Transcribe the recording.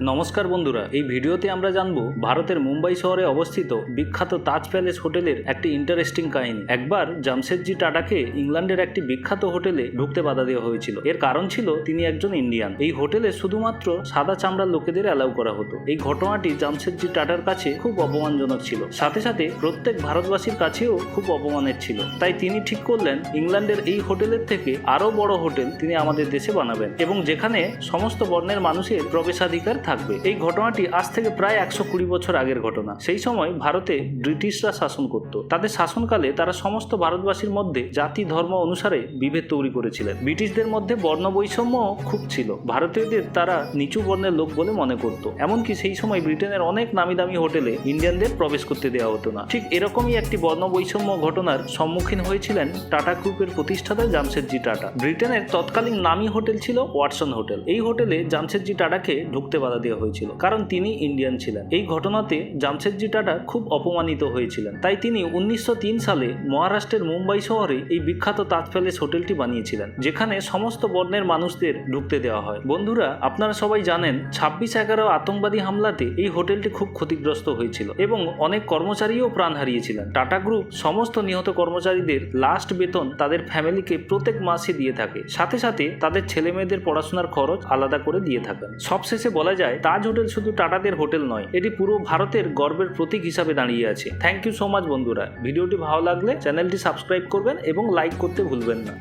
নমস্কার বন্ধুরা, এই ভিডিওতে আমরা জানব ভারতের মুম্বাই শহরে অবস্থিত বিখ্যাত তাজ প্যালেস হোটেলের একটি ইন্টারেস্টিং কাহিনী। একবার জামশেদজি টাটাকে ইংল্যান্ডের একটি বিখ্যাত হোটেলে ঢুকতে বাধা দেওয়া হয়েছিল। এর কারণ ছিল, তিনি একজন ইন্ডিয়ান এই হোটেলে শুধুমাত্র সাদা চামড়ার লোকেদের অ্যালাউ করা হতো। এই ঘটনাটি জামশেদজি টাটার কাছে খুব অপমানজনক ছিল। সাথে সাথে প্রত্যেক ভারতবাসীর কাছেও খুব অপমানের ছিল। তাই তিনি ঠিক করলেন, ইংল্যান্ডের এই হোটেলের থেকে আরও বড় হোটেল তিনি আমাদের দেশে বানাবেন এবং যেখানে সমস্ত বর্ণের মানুষের প্রবেশাধিকার থাকবে। এই ঘটনাটি আজ থেকে প্রায় একশো কুড়ি বছর আগের ঘটনা। সেই সময় ভারতে ব্রিটিশরা শাসন করত। তাদের শাসনকালে তারা সমস্ত ভারতবাসীর মধ্যে জাতি, ধর্ম অনুসারে বিভেদ তৈরি করেছিলেন। ব্রিটিশদের মধ্যে বর্ণ বৈষম্য খুব ছিল। ভারতীয়দের তারা নিচু বর্ণের লোক বলে মনে করত। এমনকি সেই সময় ব্রিটেনের অনেক নামি দামি হোটেলে ইন্ডিয়ানদের প্রবেশ করতে দেওয়া হতো না। ঠিক এরকমই একটি বর্ণ বৈষম্য ঘটনার সম্মুখীন হয়েছিলেন টাটা গ্রুপের প্রতিষ্ঠাতা জামশেদজি টাটা। ব্রিটেনের তৎকালীন নামী হোটেল ছিল ওয়াটসন হোটেল। এই হোটেলে জামশেদজি টাটাকে ঢুকতে বাধা দেওয়া হয়েছিল। কারণ তিনি ইন্ডিয়ান ছিলেন। এই ঘটনাতে জামশেদজি টাটা খুব অপমানিত হয়েছিলেন। তাই তিনি উনিশশো তিন সালে মহারাষ্ট্রের মুম্বাই শহরে এই বিখ্যাত তাজ প্যালেস হোটেলটি বানিয়েছিলেন, যেখানে সমস্ত বর্ণের মানুষদের ঢুকতে দেওয়া হয়। বন্ধুরা, আপনারা সবাই জানেন, ছাব্বিশ এগারো আতঙ্কবাদী হামলাতে এই হোটেলটি খুব ক্ষতিগ্রস্ত হয়েছিল এবং অনেক কর্মচারীও প্রাণ হারিয়েছিলেন। টাটা গ্রুপ সমস্ত নিহত কর্মচারীদের লাস্ট বেতন তাদের ফ্যামিলিকে প্রত্যেক মাসে দিয়ে থাকে। সাথে সাথে তাদের ছেলে মেয়েদের পড়াশোনার খরচ আলাদা করে দিয়ে থাকেন। সবশেষে বলা যায়, তাজ হোটেল শুধু টাটাদের হোটেল নয়, এটি পুরো ভারতের গর্বের প্রতীক হিসাবে দাঁড়িয়ে আছে। থ্যাংক ইউ সো মাচ বন্ধুরা। ভিডিওটি ভালো লাগলে চ্যানেলটি সাবস্ক্রাইব করবেন এবং লাইক করতে ভুলবেন না।